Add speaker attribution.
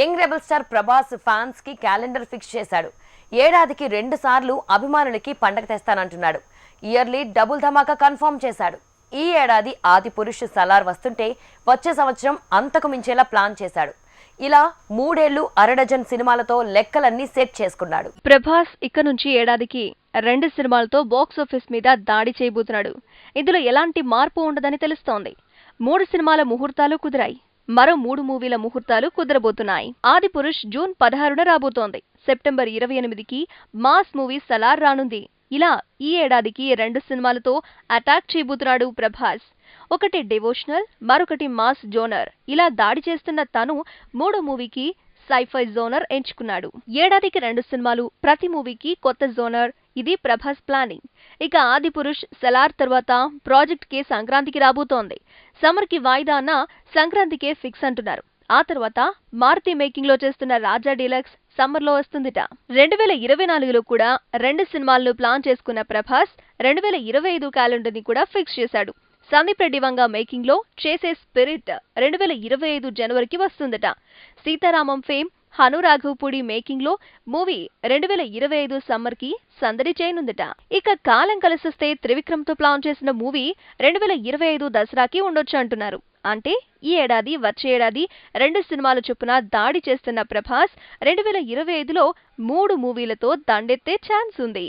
Speaker 1: Young rebel star Prabhas ఫ్యాన్స్కి calendar fix చేశాడు. ఏడాదికి రెండు సార్లు అభిమానులకి పండగ తెస్తానంటున్నాడు. ఇయర్లీ డబుల్ ధమాకా కన్ఫర్మ్ చేశాడు. ఈ ఏడాది ఆది పురుష్ సలార్ వస్తుంటే వచ్చే సంవత్సరం అంతకు మించేలా ప్లాన్ చేశాడు. ఇలా మూడేళ్ళు అరడజన్ సినిమాలతో లెక్కలన్నీ సెట్ చేసుకున్నాడు.
Speaker 2: ప్రభాస్ ఇక నుంచి ఏడాదికి రెండు సినిమాలతో బాక్స్ ఆఫీస్ మీద దాడి చేయబోతున్నాడు. ఇందులో ఎలాంటి మార్పు ఉండదని తెలుస్తోంది. మూడు సినిమాల ముహూర్తాలు కుదిరాయి. మరో మూడు మూవీల ముహూర్తాలు కుదరబోతున్నాయి. ఆది పురుష్ జూన్ పదహారున రాబోతోంది. సెప్టెంబర్ ఇరవై ఎనిమిదికి మాస్ మూవీ సలార్ రానుంది. ఇలా ఈ ఏడాదికి రెండు సినిమాలతో అటాక్ చేయబోతున్నాడు ప్రభాస్. ఒకటి డివోషనల్ మరొకటి మాస్ జోనర్. ఇలా దాడి చేస్తున్న తను మూడో మూవీకి సైఫై జోనర్ ఎంచుకున్నాడు. ఏడాదికి రెండు సినిమాలు ప్రతి మూవీకి కొత్త జోనర్. ఇది ప్రభాస్ ప్లానింగ్. ఇక ఆది పురుష్ సెలార్ తర్వాత ప్రాజెక్ట్ కే సంక్రాంతికి రాబోతోంది. సమ్మర్కి వాయిదా అన్న సంక్రాంతికే ఫిక్స్ అంటున్నారు. ఆ తర్వాత మారుతి మేకింగ్లో చేస్తున్న రాజా డీలక్స్ సమ్మర్లో వస్తుందిట. రెండు వేల ఇరవై నాలుగులో కూడా రెండు సినిమాలను ప్లాన్ చేసుకున్న ప్రభాస్ రెండు వేల ఇరవై ఐదు క్యాలెండర్ని కూడా ఫిక్స్ చేశాడు. సందీప్ రెడ్డి వంగ మేకింగ్లో చేసే స్పిరిట్ రెండు వేల ఇరవై ఐదు జనవరికి వస్తుందట. సీతారామం ఫేమ్ హనురాఘవపూడి మేకింగ్లో మేకింగ్లో మూవీ రెండు వేల ఇరవై ఐదు సమ్మర్కి సందడి చేయనుందట. ఇక కాలం కలిసిస్తే త్రివిక్రమ్తో ప్లాన్ చేసిన మూవీ రెండు వేల ఇరవై ఐదు దసరాకి ఉండొచ్చు అంటున్నారు. అంటే ఈ ఏడాది వచ్చే ఏడాది రెండు సినిమాల చొప్పున దాడి చేస్తున్న ప్రభాస్ రెండు వేల ఇరవై ఐదులో మూడు మూవీలతో దండెత్తే ఛాన్స్ ఉంది